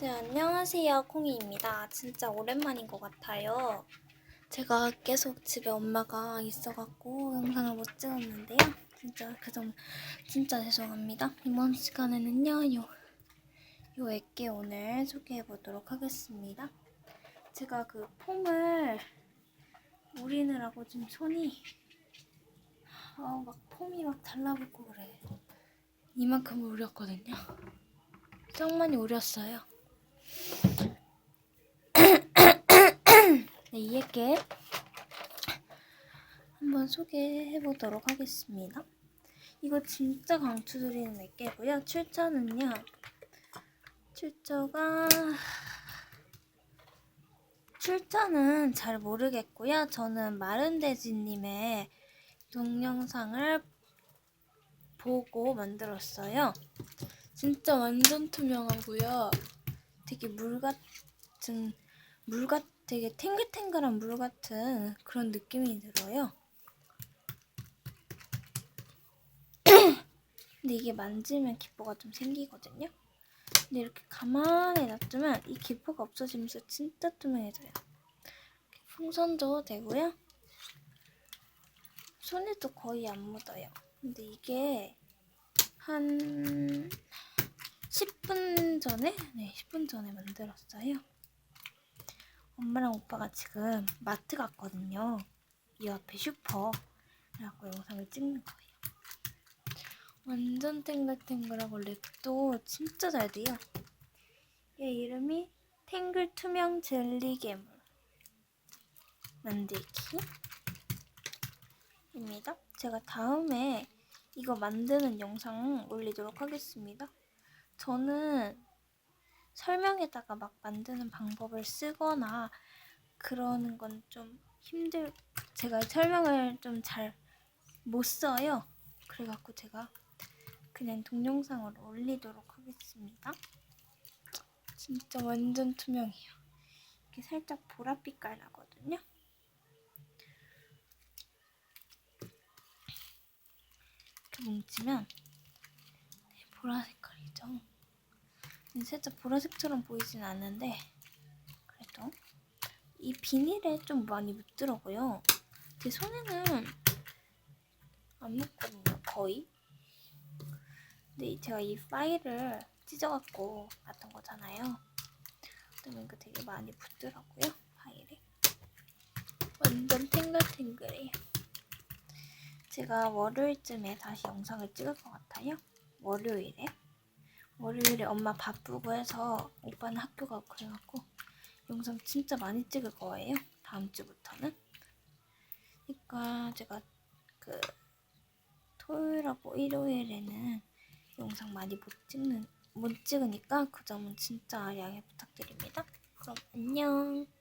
네, 안녕하세요. 콩이입니다. 진짜 오랜만인 것 같아요. 제가 계속 집에 엄마가 있어갖고 영상을 못 찍었는데요. 진짜 그점 진짜 죄송합니다. 이번 시간에는요, 요, 요 액계 오늘 소개해 보도록 하겠습니다. 제가 그 폼을 우리느라고 지금 손이 아, 막 폼이 막 달라붙고 그래. 이만큼 우렸거든요. 짱 많이 우렸어요. 네, 이 액계 한번 소개해 보도록 하겠습니다. 이거 진짜 강추드리는 액계고요. 출처는요. 출처가 출처는 잘 모르겠고요. 저는 마른돼지님의 동영상을 보고 만들었어요. 진짜 완전 투명하고요. 되게 물 같은 물 같, 되게 탱글탱글한 물 같은 그런 느낌이 들어요. 근데 이게 만지면 기포가 좀 생기거든요. 근데 이렇게 가만히 놔두면 이 기포가 없어지면서 진짜 투명해져요. 풍선도 되고요. 손에도 거의 안 묻어요. 근데 이게 한 10분 전에? 네, 10분 전에 만들었어요. 엄마랑 오빠가 지금 마트 갔거든요. 이 앞에 슈퍼. 그래갖고 영상을 찍는 거예요. 완전 탱글탱글하고 랩도 진짜 잘 돼요. 얘 이름이 탱글 투명 젤리 괴물 만들기입니다. 제가 다음에 이거 만드는 영상 올리도록 하겠습니다. 저는 설명에다가 막 만드는 방법을 쓰거나 그러는 건 좀 힘들, 제가 설명을 좀 잘 못 써요. 그래갖고 제가 그냥 동영상으로 올리도록 하겠습니다. 진짜 완전 투명해요. 이렇게 살짝 보랏빛깔 나거든요. 이렇게 뭉치면 네, 보라 색깔이죠. 살짝 보라색처럼 보이진 않는데 그래도 이 비닐에 좀 많이 묻더라고요. 제 손에는 안 묻거든요, 거의. 근데 제가 이 파일을 찢어갖고 놨던 거잖아요. 이거 되게 많이 붙더라고요, 파일이. 완전 탱글탱글해요. 제가 월요일쯤에 다시 영상을 찍을 것 같아요. 월요일에. 월요일에 엄마 바쁘고 해서 오빠는 학교 가고 그래갖고 영상 진짜 많이 찍을 거예요. 다음 주부터는. 그러니까 제가 그 토요일하고 일요일에는 영상 많이 못 찍는 못 찍으니까 그 점은 진짜 양해 부탁드립니다. 그럼 안녕.